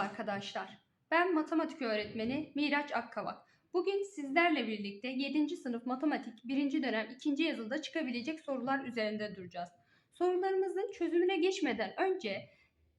arkadaşlar. Ben matematik öğretmeni Miraç Akkavak. Bugün sizlerle birlikte 7. sınıf matematik 1. dönem 2. yazılıda çıkabilecek sorular üzerinde duracağız. Sorularımızın çözümüne geçmeden önce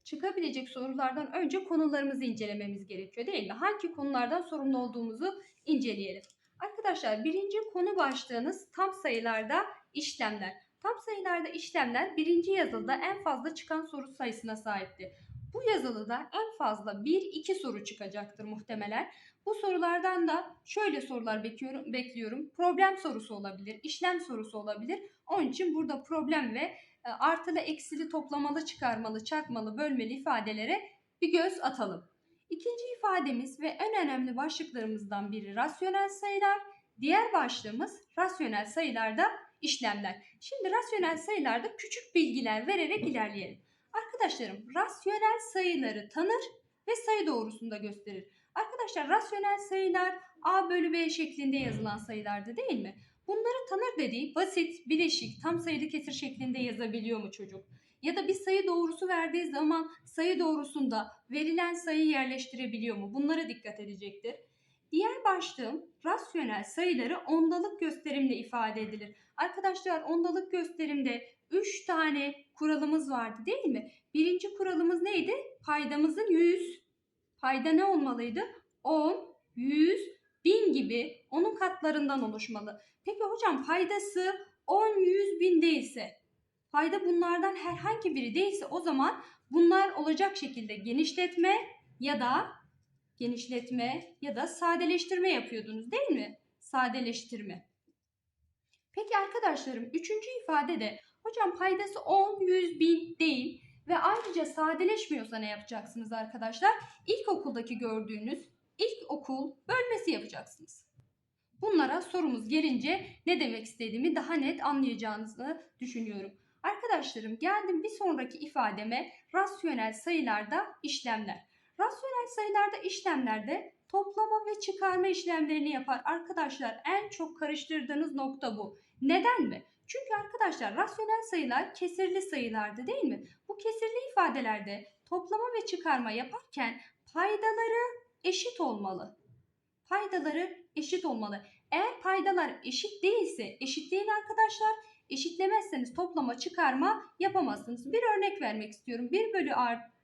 çıkabilecek sorulardan önce konularımızı incelememiz gerekiyor değil mi? Hangi konulardan sorumlu olduğumuzu inceleyelim. Arkadaşlar birinci konu başlığınız tam sayılarda işlemler. Tam sayılarda işlemler birinci yazılıda en fazla çıkan soru sayısına sahipti. Bu yazılıda en fazla 1-2 soru çıkacaktır muhtemelen. Bu sorulardan da şöyle sorular bekliyorum. bekliyorum. Problem sorusu olabilir, işlem sorusu olabilir. Onun için burada problem ve e, artılı, eksili, toplamalı, çıkarmalı, çarpmalı, bölmeli ifadelere bir göz atalım. İkinci ifademiz ve en önemli başlıklarımızdan biri rasyonel sayılar. Diğer başlığımız rasyonel sayılarda işlemler. Şimdi rasyonel sayılarda küçük bilgiler vererek ilerleyelim. Arkadaşlarım rasyonel sayıları tanır ve sayı doğrusunda gösterir. Arkadaşlar rasyonel sayılar a bölü b şeklinde yazılan sayılardı değil mi? Bunları tanır dediği basit, bileşik, tam sayılı kesir şeklinde yazabiliyor mu çocuk? Ya da bir sayı doğrusu verdiği zaman sayı doğrusunda verilen sayıyı yerleştirebiliyor mu? Bunlara dikkat edecektir. Diğer başlığım rasyonel sayıları ondalık gösterimle ifade edilir. Arkadaşlar ondalık gösterimde 3 tane kuralımız vardı değil mi? Birinci kuralımız neydi? Paydamızın 100. Payda ne olmalıydı? 10, 100, 1000 gibi onun katlarından oluşmalı. Peki hocam paydası 10, 100, 1000 değilse, payda bunlardan herhangi biri değilse o zaman bunlar olacak şekilde genişletme ya da genişletme ya da sadeleştirme yapıyordunuz değil mi? Sadeleştirme. Peki arkadaşlarım üçüncü ifade de hocam paydası 10, 100, 1000 değil ve ayrıca sadeleşmiyorsa ne yapacaksınız arkadaşlar? İlkokuldaki gördüğünüz ilkokul bölmesi yapacaksınız. Bunlara sorumuz gelince ne demek istediğimi daha net anlayacağınızı düşünüyorum. Arkadaşlarım geldim bir sonraki ifademe rasyonel sayılarda işlemler. Rasyonel sayılarda işlemlerde toplama ve çıkarma işlemlerini yapar. Arkadaşlar en çok karıştırdığınız nokta bu. Neden mi? Çünkü arkadaşlar rasyonel sayılar kesirli sayılardı değil mi? Bu kesirli ifadelerde toplama ve çıkarma yaparken paydaları eşit olmalı. Paydaları eşit olmalı. Eğer paydalar eşit değilse eşitleyin arkadaşlar. Eşitlemezseniz toplama çıkarma yapamazsınız. Bir örnek vermek istiyorum. 1 bölü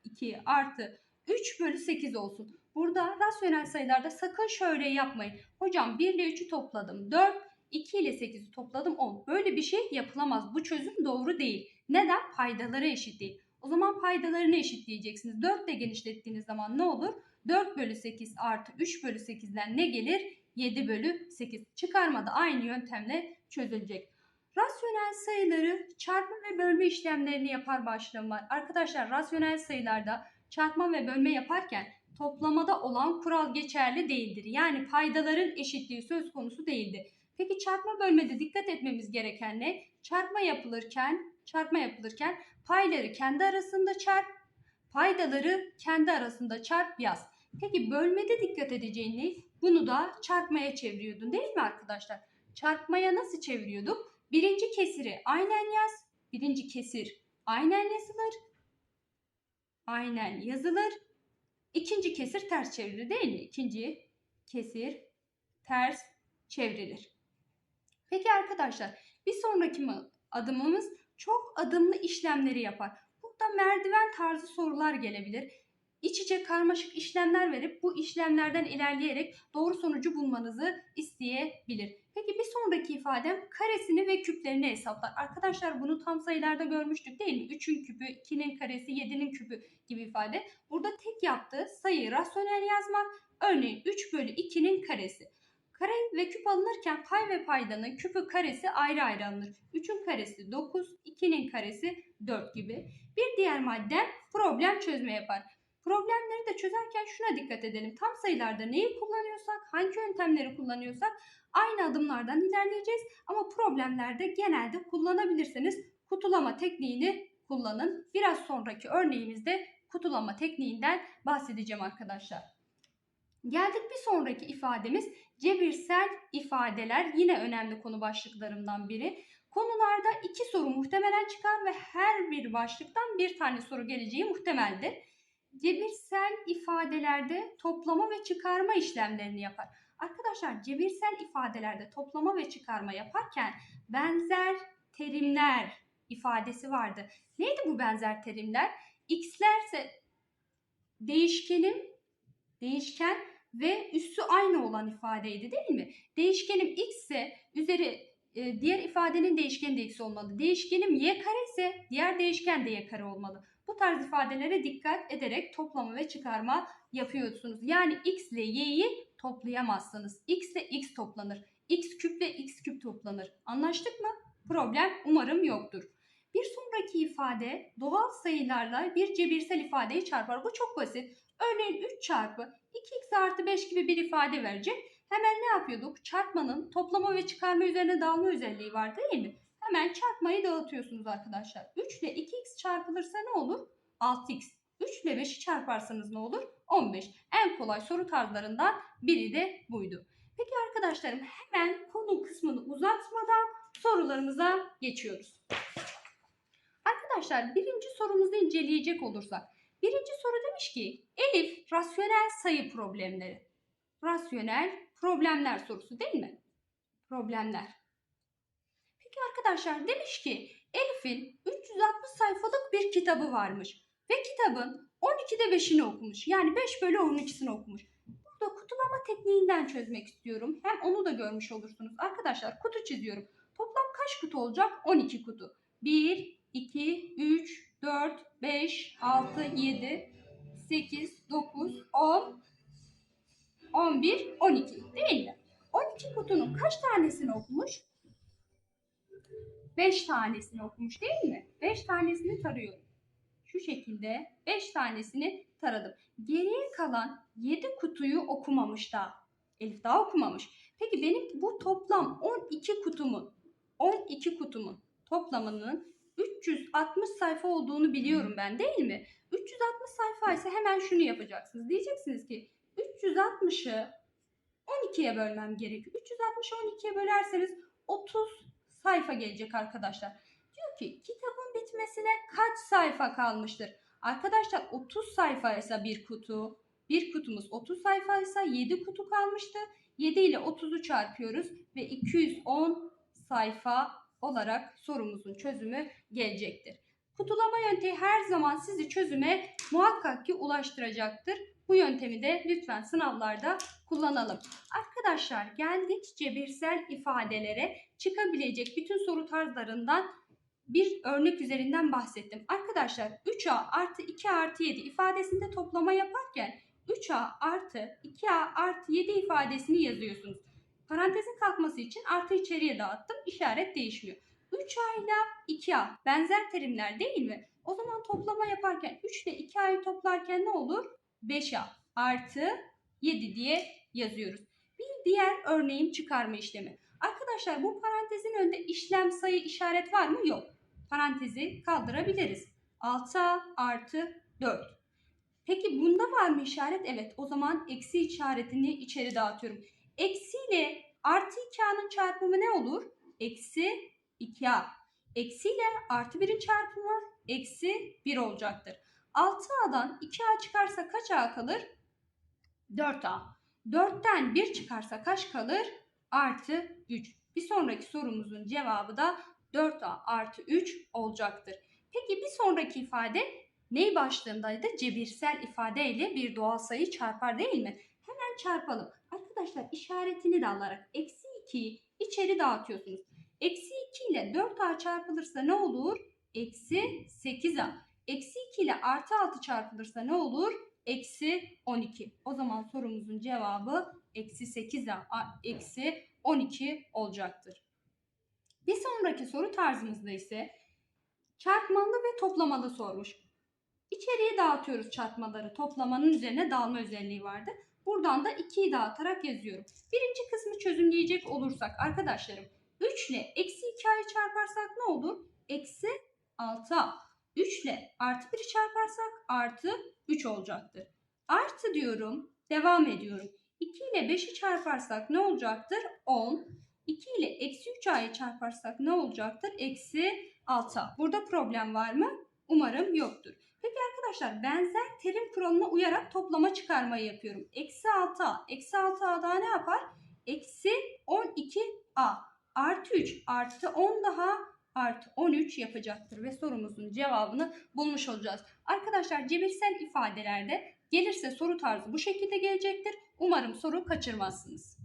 2 artı 3 bölü 8 olsun. Burada rasyonel sayılarda sakın şöyle yapmayın. Hocam 1 ile 3'ü topladım 4, 2 ile 8'i topladım 10. Böyle bir şey yapılamaz. Bu çözüm doğru değil. Neden? Paydaları eşit değil. O zaman paydalarını eşitleyeceksiniz. 4 ile genişlettiğiniz zaman ne olur? 4 bölü 8 artı 3 bölü 8'den ne gelir? 7 bölü 8. Çıkarma da aynı yöntemle çözülecek. Rasyonel sayıları çarpma ve bölme işlemlerini yapar başlığım var. Arkadaşlar rasyonel sayılarda çarpma ve bölme yaparken toplamada olan kural geçerli değildir. Yani paydaların eşitliği söz konusu değildir. Peki çarpma bölmede dikkat etmemiz gereken ne? Çarpma yapılırken, çarpma yapılırken payları kendi arasında çarp, paydaları kendi arasında çarp yaz. Peki bölmede dikkat edeceğin ne? Bunu da çarpmaya çeviriyordun değil mi arkadaşlar? Çarpmaya nasıl çeviriyorduk? Birinci kesiri aynen yaz. Birinci kesir aynen yazılır. Aynen yazılır. İkinci kesir ters çevrilir değil mi? İkinci kesir ters çevrilir. Peki arkadaşlar bir sonraki adımımız çok adımlı işlemleri yapar. Burada merdiven tarzı sorular gelebilir. İç içe karmaşık işlemler verip bu işlemlerden ilerleyerek doğru sonucu bulmanızı isteyebilir. Peki bir sonraki ifadem karesini ve küplerini hesaplar. Arkadaşlar bunu tam sayılarda görmüştük değil mi? 3'ün küpü, 2'nin karesi, 7'nin küpü gibi ifade. Burada tek yaptığı sayıyı rasyonel yazmak. Örneğin 3 bölü 2'nin karesi. Kare ve küp alınırken pay ve paydanın küpü karesi ayrı ayrı alınır. 3'ün karesi 9, 2'nin karesi 4 gibi. Bir diğer madde problem çözme yapar. Problemleri de çözerken şuna dikkat edelim. Tam sayılarda neyi kullanıyorsak, hangi yöntemleri kullanıyorsak aynı adımlardan ilerleyeceğiz. Ama problemlerde genelde kullanabilirseniz kutulama tekniğini kullanın. Biraz sonraki örneğimizde kutulama tekniğinden bahsedeceğim arkadaşlar. Geldik bir sonraki ifademiz cebirsel ifadeler. Yine önemli konu başlıklarımdan biri. Konularda iki soru muhtemelen çıkar ve her bir başlıktan bir tane soru geleceği muhtemeldir. cebirsel ifadelerde toplama ve çıkarma işlemlerini yapar. Arkadaşlar cebirsel ifadelerde toplama ve çıkarma yaparken benzer terimler ifadesi vardı. Neydi bu benzer terimler? X'lerse değişkenin değişken ve üssü aynı olan ifadeydi değil mi? Değişkenim x ise üzeri e, diğer ifadenin değişkeni de x olmalı. Değişkenim y kare ise diğer değişken de y kare olmalı. Bu tarz ifadelere dikkat ederek toplama ve çıkarma yapıyorsunuz. Yani x ile y'yi toplayamazsınız. x ile x toplanır. x küp ile x küp toplanır. Anlaştık mı? Problem umarım yoktur. Bir sonraki ifade doğal sayılarla bir cebirsel ifadeyi çarpar. Bu çok basit. Örneğin 3 çarpı 2x artı 5 gibi bir ifade verecek. Hemen ne yapıyorduk? Çarpmanın toplama ve çıkarma üzerine dağılma özelliği var değil mi? Hemen çarpmayı dağıtıyorsunuz arkadaşlar. 3 ile 2x çarpılırsa ne olur? 6x. 3 ile 5'i çarparsanız ne olur? 15. En kolay soru tarzlarından biri de buydu. Peki arkadaşlarım hemen konu kısmını uzatmadan sorularımıza geçiyoruz. Arkadaşlar birinci sorumuzu inceleyecek olursak. Birinci soru demiş ki Elif rasyonel sayı problemleri. Rasyonel problemler sorusu değil mi? Problemler. Peki arkadaşlar demiş ki Elif'in 360 sayfalık bir kitabı varmış. Ve kitabın 12'de 5'ini okumuş. Yani 5 bölü 12'sini okumuş. Burada kutulama tekniğinden çözmek istiyorum. Hem onu da görmüş olursunuz. Arkadaşlar kutu çiziyorum. Toplam kaç kutu olacak? 12 kutu. 1, 2, 3, 4, 5, 6, 7, 8, 9, 10, 11, 12 değil mi? 12 kutunun kaç tanesini okumuş? 5 tanesini okumuş değil mi? 5 tanesini tarıyorum. Şu şekilde 5 tanesini taradım. Geriye kalan 7 kutuyu okumamış daha. Elif daha okumamış. Peki benim bu toplam 12 kutumun 12 kutumun toplamının 360 sayfa olduğunu biliyorum ben değil mi? 360 sayfa ise hemen şunu yapacaksınız. Diyeceksiniz ki 360'ı 12'ye bölmem gerekiyor. 360'ı 12'ye bölerseniz 30 sayfa gelecek arkadaşlar. Diyor ki kitabın bitmesine kaç sayfa kalmıştır? Arkadaşlar 30 sayfa ise bir kutu. Bir kutumuz 30 sayfa ise 7 kutu kalmıştı. 7 ile 30'u çarpıyoruz ve 210 sayfa olarak sorumuzun çözümü gelecektir. Kutulama yöntemi her zaman sizi çözüme muhakkak ki ulaştıracaktır. Bu yöntemi de lütfen sınavlarda kullanalım. Arkadaşlar geldik cebirsel ifadelere çıkabilecek bütün soru tarzlarından bir örnek üzerinden bahsettim. Arkadaşlar 3a artı 2a artı 7 ifadesinde toplama yaparken 3a artı 2a artı 7 ifadesini yazıyorsunuz. Parantezin kalkması için artı içeriye dağıttım. İşaret değişmiyor. 3a ile 2a benzer terimler değil mi? O zaman toplama yaparken 3 ile 2a'yı toplarken ne olur? 5a artı 7 diye yazıyoruz. Bir diğer örneğim çıkarma işlemi. Arkadaşlar bu parantezin önünde işlem sayı işaret var mı? Yok. Parantezi kaldırabiliriz. 6a artı 4. Peki bunda var mı işaret? Evet. O zaman eksi işaretini içeri dağıtıyorum. Eksi ile artı 2a'nın çarpımı ne olur? Eksi 2a. Eksi ile artı 1'in çarpımı eksi 1 olacaktır. 6a'dan 2a çıkarsa kaç a kalır? 4a. 4'ten 1 çıkarsa kaç kalır? Artı 3. Bir sonraki sorumuzun cevabı da 4a artı 3 olacaktır. Peki bir sonraki ifade ney başlığındaydı? Cebirsel ifade ile bir doğal sayı çarpar değil mi? Hemen çarpalım. Arkadaşlar işaretini de alarak eksi 2'yi içeri dağıtıyorsunuz. Eksi 2 ile 4a çarpılırsa ne olur? Eksi 8a. Eksi 2 ile artı 6 çarpılırsa ne olur? Eksi 12. O zaman sorumuzun cevabı eksi 8a eksi 12 olacaktır. Bir sonraki soru tarzımızda ise çarpmalı ve toplamalı sormuş. İçeriye dağıtıyoruz çarpmaları. Toplamanın üzerine dağılma özelliği vardı. Buradan da 2'yi dağıtarak yazıyorum. Birinci kısmı çözümleyecek olursak arkadaşlarım 3 ile eksi 2a'yı çarparsak ne olur? Eksi 6a. 3 ile artı 1'i çarparsak artı 3 olacaktır. Artı diyorum. Devam ediyorum. 2 ile 5'i çarparsak ne olacaktır? 10. 2 ile eksi 3a'yı çarparsak ne olacaktır? Eksi 6a. Burada problem var mı? Umarım yoktur. Peki arkadaşlar benzer terim kuralına uyarak toplama çıkarmayı yapıyorum. Eksi 6a. Eksi 6a daha ne yapar? Eksi 12a. Artı 3 artı 10 daha artı 13 yapacaktır. Ve sorumuzun cevabını bulmuş olacağız. Arkadaşlar cebirsel ifadelerde gelirse soru tarzı bu şekilde gelecektir. Umarım soru kaçırmazsınız.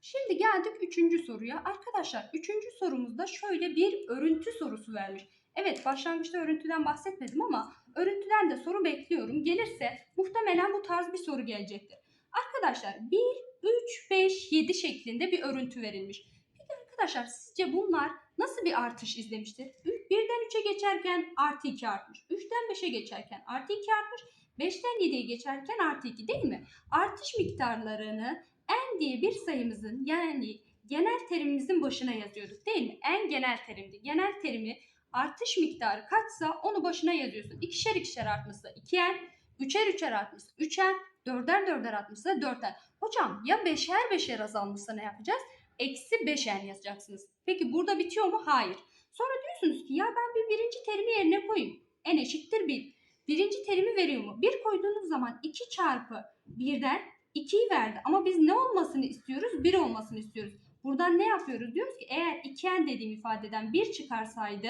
Şimdi geldik üçüncü soruya. Arkadaşlar üçüncü sorumuzda şöyle bir örüntü sorusu vermiş. Evet başlangıçta örüntüden bahsetmedim ama örüntüden de soru bekliyorum. Gelirse muhtemelen bu tarz bir soru gelecektir. Arkadaşlar 1, 3, 5, 7 şeklinde bir örüntü verilmiş. Peki arkadaşlar sizce bunlar nasıl bir artış izlemiştir? 1'den 3'e geçerken artı 2 artmış. 3'ten 5'e geçerken artı 2 artmış. 5'ten 7'ye geçerken artı 2 değil mi? Artış miktarlarını n diye bir sayımızın yani genel terimimizin başına yazıyorduk değil mi? En genel terimdi. Genel terimi artış miktarı kaçsa onu başına yazıyorsun. İkişer ikişer artmışsa 2n, üçer üçer artmışsa 3n, dörder dörder artmışsa 4n. Hocam ya beşer beşer azalmışsa ne yapacağız? Eksi 5n yazacaksınız. Peki burada bitiyor mu? Hayır. Sonra diyorsunuz ki ya ben bir birinci terimi yerine koyayım. n eşittir 1. Birinci terimi veriyor mu? 1 koyduğunuz zaman 2 çarpı 1'den 2'yi verdi. Ama biz ne olmasını istiyoruz? 1 olmasını istiyoruz. Buradan ne yapıyoruz? Diyoruz ki eğer 2n dediğim ifadeden 1 çıkarsaydı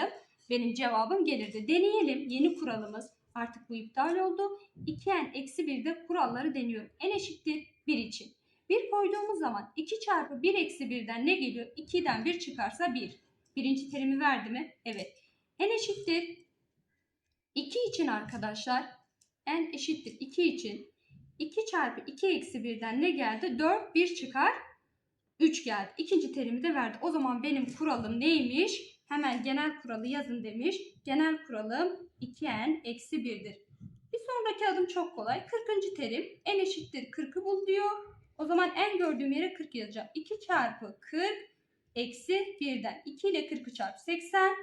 benim cevabım gelirdi. Deneyelim. Yeni kuralımız. Artık bu iptal oldu. 2n eksi 1'de kuralları deniyorum. n eşittir 1 için. 1 koyduğumuz zaman 2 çarpı 1 eksi 1'den ne geliyor? 2'den 1 çıkarsa 1. Birinci terimi verdi mi? Evet. n eşittir 2 için arkadaşlar n eşittir 2 için 2 çarpı 2 eksi 1'den ne geldi? 4, 1 çıkar. 3 geldi. İkinci terimi de verdi. O zaman benim kuralım neymiş? Hemen genel kuralı yazın demiş. Genel kuralım 2n eksi 1'dir. Bir sonraki adım çok kolay. 40. terim n eşittir 40'ı bul diyor. O zaman n gördüğüm yere 40 yazacağım. 2 çarpı 40 eksi 1'den 2 ile 40'ı çarp 80.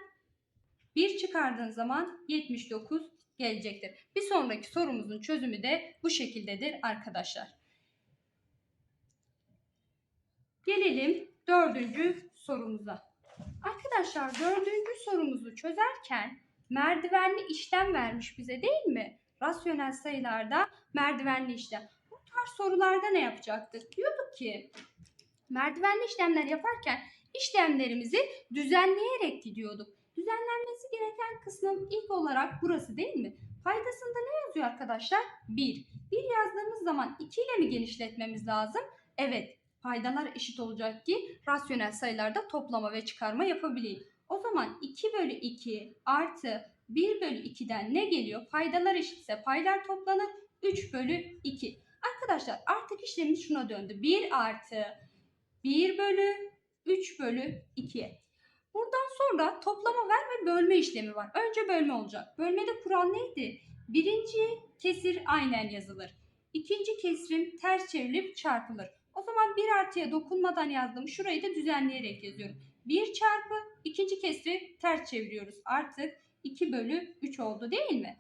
1 çıkardığın zaman 79 gelecektir. Bir sonraki sorumuzun çözümü de bu şekildedir arkadaşlar. Gelelim dördüncü sorumuza. Arkadaşlar dördüncü sorumuzu çözerken merdivenli işlem vermiş bize değil mi? Rasyonel sayılarda merdivenli işlem. Bu tarz sorularda ne yapacaktık? Diyorduk ki merdivenli işlemler yaparken işlemlerimizi düzenleyerek gidiyorduk. Düzenlenmesi gereken kısmım ilk olarak burası değil mi? Paydasında ne yazıyor arkadaşlar? 1. 1 yazdığımız zaman 2 ile mi genişletmemiz lazım? Evet. Paydalar eşit olacak ki rasyonel sayılarda toplama ve çıkarma yapabileyim. O zaman 2 bölü 2 artı 1 bölü 2'den ne geliyor? Paydalar eşitse paylar toplanır. 3 bölü 2. Arkadaşlar artık işlemimiz şuna döndü. 1 artı 1 bölü 3 bölü 2. Buradan sonra toplama ver ve bölme işlemi var. Önce bölme olacak. Bölmede kural neydi? Birinci kesir aynen yazılır. İkinci kesrim ters çevrilip çarpılır. Zaman 1 artıya dokunmadan yazdım. Şurayı da düzenleyerek yazıyorum. 1 çarpı ikinci kesri ters çeviriyoruz. Artık 2 bölü 3 oldu değil mi?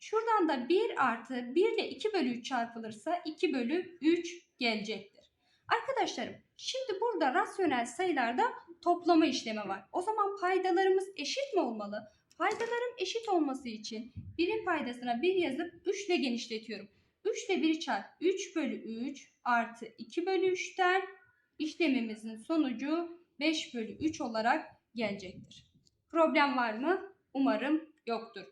Şuradan da 1 artı 1 ile 2 bölü 3 çarpılırsa 2 bölü 3 gelecektir. Arkadaşlarım şimdi burada rasyonel sayılarda toplama işlemi var. O zaman paydalarımız eşit mi olmalı? Paydalarım eşit olması için birin paydasına 1 yazıp 3 ile genişletiyorum. 3 ile 1'i çarp 3 bölü 3 artı 2 bölü 3'ten işlemimizin sonucu 5 bölü 3 olarak gelecektir. Problem var mı? Umarım yoktur.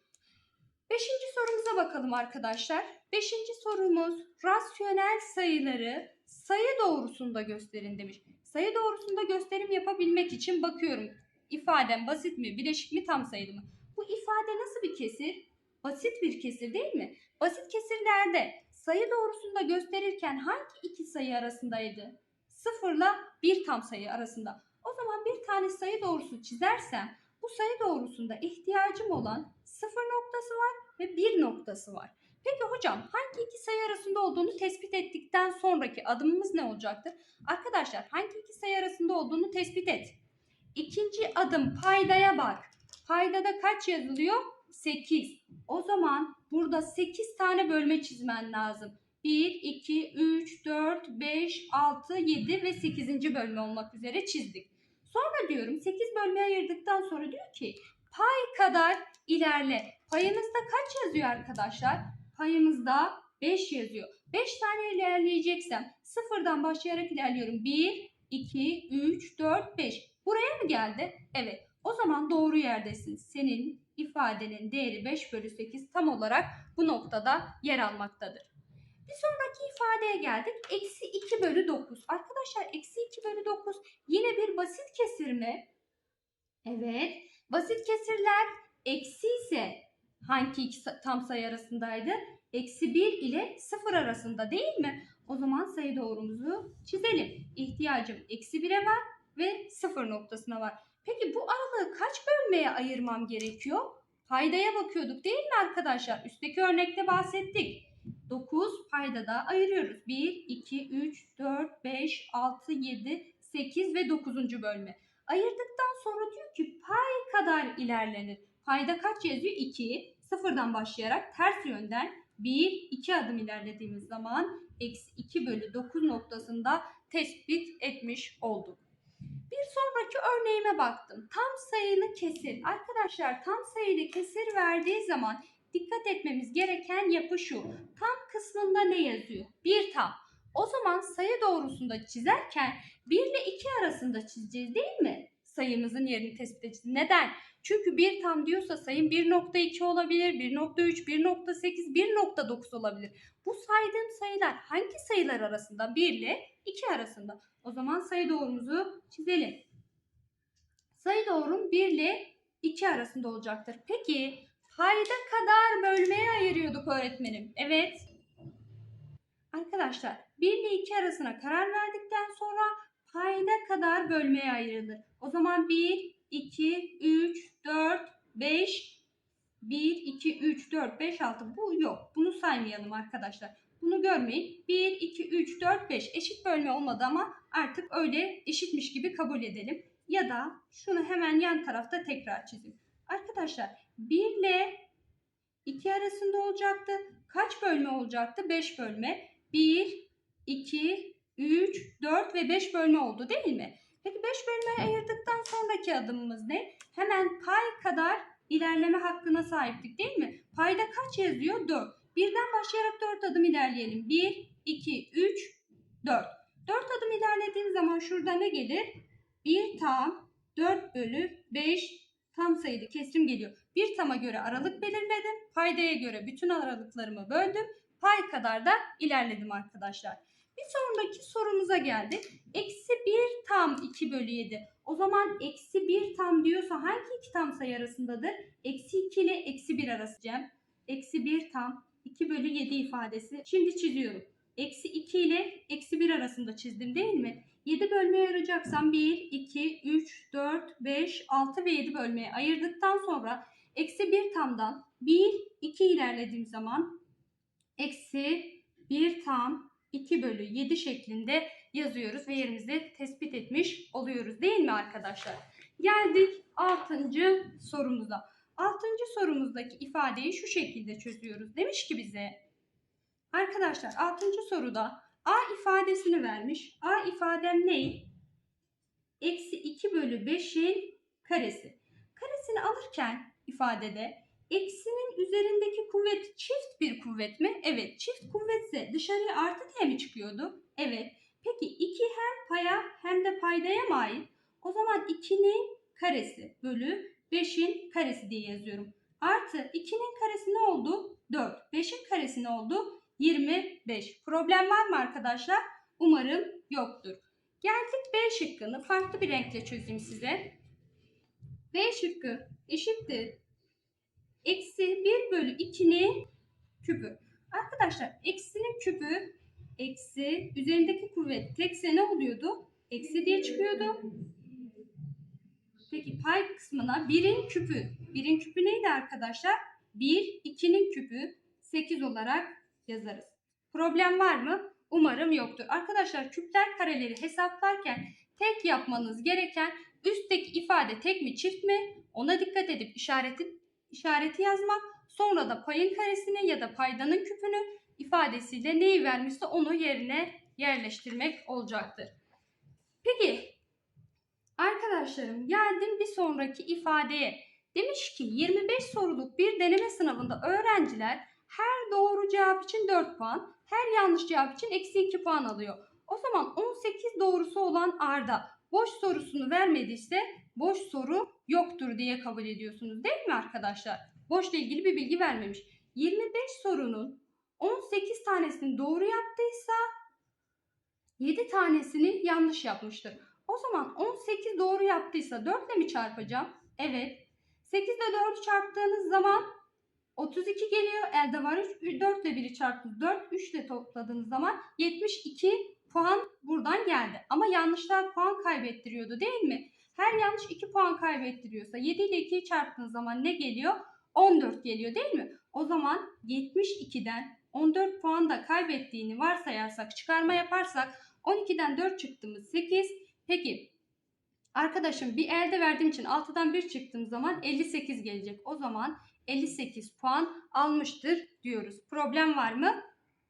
Beşinci sorumuza bakalım arkadaşlar. Beşinci sorumuz rasyonel sayıları sayı doğrusunda gösterin demiş. Sayı doğrusunda gösterim yapabilmek için bakıyorum. İfadem basit mi, bileşik mi, tam sayılı mı? Bu ifade nasıl bir kesir? Basit bir kesir değil mi? Basit kesirlerde sayı doğrusunda gösterirken hangi iki sayı arasındaydı? Sıfırla bir tam sayı arasında. O zaman bir tane sayı doğrusu çizersem bu sayı doğrusunda ihtiyacım olan sıfır noktası var ve bir noktası var. Peki hocam hangi iki sayı arasında olduğunu tespit ettikten sonraki adımımız ne olacaktır? Arkadaşlar hangi iki sayı arasında olduğunu tespit et. İkinci adım paydaya bak. Paydada kaç yazılıyor? 8. O zaman burada 8 tane bölme çizmen lazım. 1, 2, 3, 4, 5, 6, 7 ve 8. bölme olmak üzere çizdik. Sonra diyorum 8 bölmeye ayırdıktan sonra diyor ki Pay kadar ilerle. Payımızda kaç yazıyor arkadaşlar? Payımızda 5 yazıyor. 5 tane ilerleyeceksem sıfırdan başlayarak ilerliyorum. 1, 2, 3, 4, 5. Buraya mı geldi? Evet. O zaman doğru yerdesin. Senin ifadenin değeri 5 bölü 8 tam olarak bu noktada yer almaktadır. Bir sonraki ifadeye geldik. Eksi 2 bölü 9. Arkadaşlar eksi 2 bölü 9 yine bir basit kesir mi? Evet. Basit kesirler eksi ise hangi iki tam sayı arasındaydı? Eksi 1 ile 0 arasında değil mi? O zaman sayı doğrumuzu çizelim. İhtiyacım eksi 1'e var ve 0 noktasına var. Peki bu aralığı kaç bölmeye ayırmam gerekiyor? Paydaya bakıyorduk değil mi arkadaşlar? Üstteki örnekte bahsettik. 9 paydada ayırıyoruz. 1, 2, 3, 4, 5, 6, 7, 8 ve 9. bölme. Ayırdıktan sonra diyor ki pay kadar ilerlenir. Payda kaç yazıyor? 2. Sıfırdan başlayarak ters yönden 1, 2 adım ilerlediğimiz zaman eksi 2 bölü 9 noktasında tespit etmiş olduk. Bir sonraki örneğime baktım. Tam sayılı kesir. Arkadaşlar tam sayılı kesir verdiği zaman dikkat etmemiz gereken yapı şu. Tam kısmında ne yazıyor? Bir tam. O zaman sayı doğrusunda çizerken 1 ile 2 arasında çizeceğiz değil mi? Sayımızın yerini tespit edeceğiz. Neden? Çünkü bir tam diyorsa sayım 1.2 olabilir, 1.3, 1.8, 1.9 olabilir. Bu saydığım sayılar hangi sayılar arasında? 1 ile 2 arasında. O zaman sayı doğrumuzu çizelim. Sayı doğrum 1 ile 2 arasında olacaktır. Peki payda kadar bölmeye ayırıyorduk öğretmenim. Evet. Arkadaşlar 1 ile 2 arasına karar verdikten sonra payda kadar bölmeye ayrılır. O zaman 1, 2, 3, 4, 5, 1, 2, 3, 4, 5, 6 bu yok. Bunu saymayalım arkadaşlar. Bunu görmeyin. 1, 2, 3, 4, 5 eşit bölme olmadı ama artık öyle eşitmiş gibi kabul edelim. Ya da şunu hemen yan tarafta tekrar çizeyim. Arkadaşlar 1 ile 2 arasında olacaktı. Kaç bölme olacaktı? 5 bölme. 1, 2, 3, 4 ve 5 bölme oldu değil mi? Peki 5 bölmeye ayırdıktan sonraki adımımız ne? Hemen pay kadar ilerleme hakkına sahiptik değil mi? Payda kaç yazıyor? 4. Birden başlayarak 4 adım ilerleyelim. 1, 2, 3, 4. 4 adım ilerlediğim zaman şurada ne gelir? 1 tam 4 bölü 5 tam sayılı kesim geliyor. Bir tama göre aralık belirledim. Paydaya göre bütün aralıklarımı böldüm. Pay kadar da ilerledim arkadaşlar. Bir sonraki sorumuza geldik. Eksi 1 tam 2 bölü 7. O zaman eksi 1 tam diyorsa hangi iki tam sayı arasındadır? Eksi 2 ile eksi 1 arası Cem. Eksi 1 tam 2 bölü 7 ifadesi. Şimdi çiziyorum. Eksi 2 ile eksi 1 arasında çizdim değil mi? 7 bölmeye ayıracaksam 1, 2, 3, 4, 5, 6 ve 7 bölmeye ayırdıktan sonra eksi 1 tamdan 1, 2 ilerlediğim zaman eksi 1 tam 2 bölü 7 şeklinde yazıyoruz ve yerimizi tespit etmiş oluyoruz değil mi arkadaşlar? Geldik 6. sorumuza. 6. sorumuzdaki ifadeyi şu şekilde çözüyoruz. Demiş ki bize arkadaşlar 6. soruda A ifadesini vermiş. A ifadem ne? Eksi 2 bölü 5'in karesi. Karesini alırken ifadede eksinin üzerindeki kuvvet çift bir kuvvet mi? Evet çift kuvvetse dışarıya artı diye mi çıkıyordu? Evet. Peki 2 hem paya hem de paydaya mı ait? O zaman 2'nin karesi bölü 5'in karesi diye yazıyorum. Artı 2'nin karesi ne oldu? 4. 5'in karesi ne oldu? 25. Problem var mı arkadaşlar? Umarım yoktur. Geldik B şıkkını farklı bir renkle çözeyim size. B şıkkı eşittir. Eksi 1 bölü 2'nin küpü. Arkadaşlar eksinin küpü eksi üzerindeki kuvvet tekse ne oluyordu? Eksi diye çıkıyordu. Peki pay kısmına 1'in küpü. 1'in küpü neydi arkadaşlar? 1, 2'nin küpü 8 olarak yazarız. Problem var mı? Umarım yoktur. Arkadaşlar küpler kareleri hesaplarken tek yapmanız gereken üstteki ifade tek mi çift mi ona dikkat edip işareti, işareti yazmak. Sonra da payın karesini ya da paydanın küpünü ifadesiyle neyi vermişse onu yerine yerleştirmek olacaktır. Peki arkadaşlarım geldim bir sonraki ifadeye. Demiş ki 25 soruluk bir deneme sınavında öğrenciler her doğru cevap için 4 puan, her yanlış cevap için eksi 2 puan alıyor. O zaman 18 doğrusu olan Arda boş sorusunu vermediyse boş soru yoktur diye kabul ediyorsunuz değil mi arkadaşlar? Boşla ilgili bir bilgi vermemiş. 25 sorunun 18 tanesini doğru yaptıysa 7 tanesini yanlış yapmıştır. O zaman 18 doğru yaptıysa 4 ile mi çarpacağım? Evet. 8 ile 4'ü çarptığınız zaman 32 geliyor. Elde var 3. 4 ile 1'i çarptınız. 4, 3 ile topladığınız zaman 72 puan buradan geldi. Ama yanlışlar puan kaybettiriyordu değil mi? Her yanlış 2 puan kaybettiriyorsa 7 ile 2'yi çarptığınız zaman ne geliyor? 14 geliyor değil mi? O zaman 72'den 14 puan da kaybettiğini varsayarsak, çıkarma yaparsak 12'den 4 çıktığımız 8. Peki arkadaşım bir elde verdiğim için 6'dan 1 çıktığım zaman 58 gelecek. O zaman 58 puan almıştır diyoruz. Problem var mı?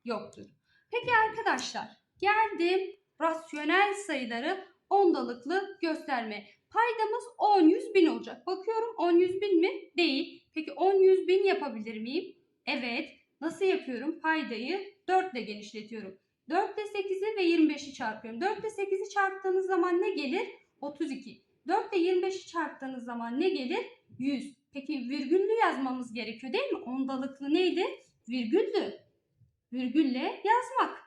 Yoktur. Peki arkadaşlar geldim rasyonel sayıları ondalıklı gösterme. Paydamız 10 100 bin olacak. Bakıyorum 10 100 bin mi? Değil. Peki 10 100 bin yapabilir miyim? Evet. Nasıl yapıyorum? Paydayı 4 ile genişletiyorum. 4 ile 8'i ve 25'i çarpıyorum. 4 ile 8'i çarptığınız zaman ne gelir? 32. 4 ile 25'i çarptığınız zaman ne gelir? 100. Peki virgüllü yazmamız gerekiyor değil mi? Ondalıklı neydi? Virgüldü. Virgülle yazmak.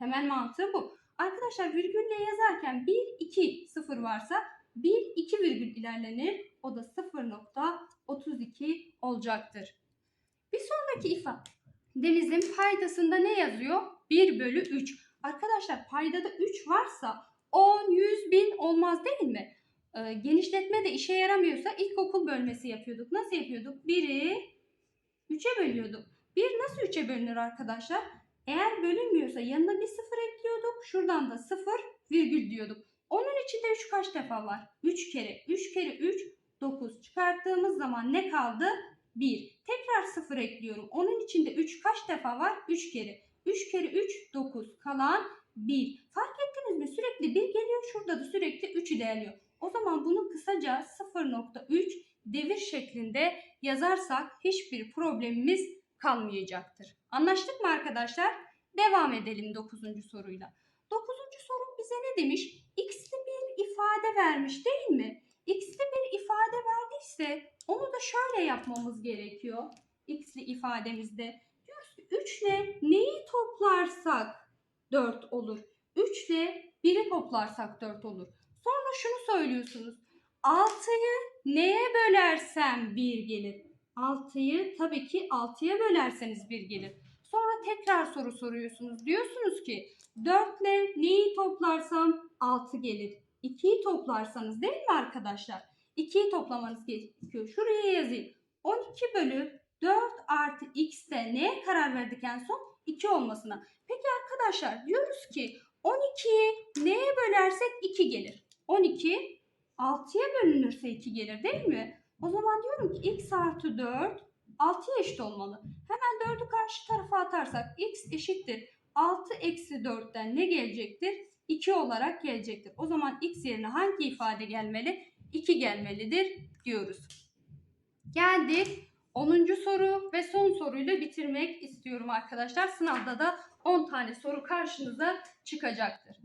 Temel mantığı bu. Arkadaşlar virgülle yazarken 1, 2, 0 varsa 1, 2 virgül ilerlenir. O da 0.32 olacaktır. Bir sonraki ifademizin paydasında ne yazıyor? 1 bölü 3. Arkadaşlar paydada 3 varsa 10, 100 bin olmaz değil mi? Ee, genişletme de işe yaramıyorsa ilkokul bölmesi yapıyorduk. Nasıl yapıyorduk? 1'i 3'e bölüyorduk. 1 nasıl 3'e bölünür arkadaşlar? Eğer bölünmüyorsa yanına bir sıfır ekliyorduk. Şuradan da sıfır virgül diyorduk. Onun içinde 3 kaç defa var? 3 kere. 3 kere 3 9. Çıkarttığımız zaman ne kaldı? 1. Tekrar sıfır ekliyorum. Onun içinde 3 kaç defa var? 3 kere. 3 kere 3 9. Kalan 1. Fark ettiniz mi? Sürekli 1 geliyor. Şurada da sürekli 3 ilerliyor. O zaman bunu kısaca 0.3 devir şeklinde yazarsak hiçbir problemimiz kalmayacaktır. Anlaştık mı arkadaşlar? Devam edelim 9. soruyla. 9. soru bize ne demiş? X'li bir ifade vermiş değil mi? X'li bir ifade verdiyse onu da şöyle yapmamız gerekiyor. X'li ifademizde diyoruz ki 3 ile neyi toplarsak 4 olur. 3 ile 1'i toplarsak 4 olur. Sonra şunu söylüyorsunuz. 6'yı neye bölersem 1 gelir. 6'yı tabii ki 6'ya bölerseniz 1 gelir. Sonra tekrar soru soruyorsunuz. Diyorsunuz ki 4 ile neyi toplarsam 6 gelir. 2'yi toplarsanız değil mi arkadaşlar? 2'yi toplamanız gerekiyor. Şuraya yazayım. 12 bölü 4 artı x'te neye karar verdik en son? 2 olmasına. Peki arkadaşlar diyoruz ki 12'yi neye bölersek 2 gelir. 12 6'ya bölünürse 2 gelir değil mi? O zaman diyorum ki x artı 4 6'ya eşit olmalı. Hemen 4'ü karşı tarafa atarsak x eşittir. 6 eksi 4'ten ne gelecektir? 2 olarak gelecektir. O zaman x yerine hangi ifade gelmeli? 2 gelmelidir diyoruz. Geldik 10. soru ve son soruyla bitirmek istiyorum arkadaşlar. Sınavda da 10 tane soru karşınıza çıkacaktır.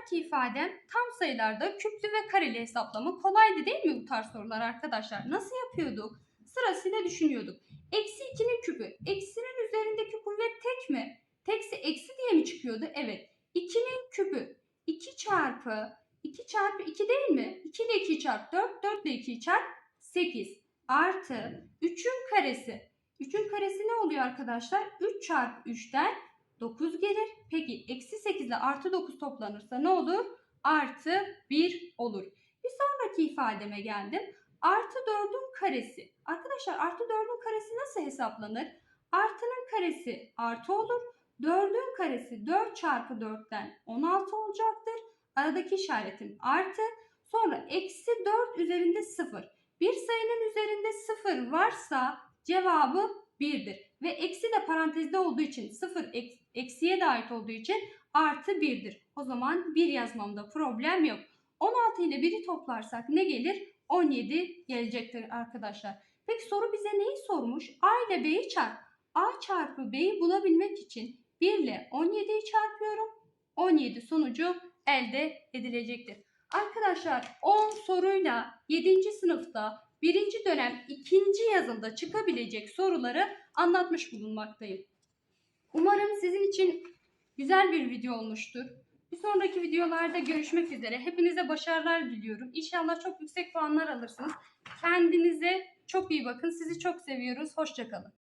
Sonraki ifadem tam sayılarda küplü ve kareli hesaplama kolaydı değil mi bu tarz sorular arkadaşlar? Nasıl yapıyorduk? Sırasıyla düşünüyorduk. Eksi 2'nin küpü. Eksinin üzerindeki kuvvet tek mi? Tekse eksi diye mi çıkıyordu? Evet. 2'nin küpü. 2 çarpı 2 çarpı 2 değil mi? 2 ile 2'yi çarp 4. 4 ile 2'yi çarp 8. Artı 3'ün karesi. 3'ün karesi ne oluyor arkadaşlar? 3 çarpı 3'ten 9 gelir. Peki eksi 8 ile artı 9 toplanırsa ne olur? Artı 1 olur. Bir sonraki ifademe geldim. Artı 4'ün karesi. Arkadaşlar artı 4'ün karesi nasıl hesaplanır? Artının karesi artı olur. 4'ün karesi 4 çarpı 4'ten 16 olacaktır. Aradaki işaretim artı. Sonra eksi 4 üzerinde 0. Bir sayının üzerinde 0 varsa cevabı 1'dir. Ve eksi de parantezde olduğu için 0 eksiye de ait olduğu için artı 1'dir. O zaman 1 yazmamda problem yok. 16 ile 1'i toplarsak ne gelir? 17 gelecektir arkadaşlar. Peki soru bize neyi sormuş? A ile B'yi çarp. A çarpı B'yi bulabilmek için 1 ile 17'yi çarpıyorum. 17 sonucu elde edilecektir. Arkadaşlar 10 soruyla 7. sınıfta 1. dönem 2. yazında çıkabilecek soruları anlatmış bulunmaktayım. Umarım sizin için güzel bir video olmuştur. Bir sonraki videolarda görüşmek üzere. Hepinize başarılar diliyorum. İnşallah çok yüksek puanlar alırsınız. Kendinize çok iyi bakın. Sizi çok seviyoruz. Hoşçakalın.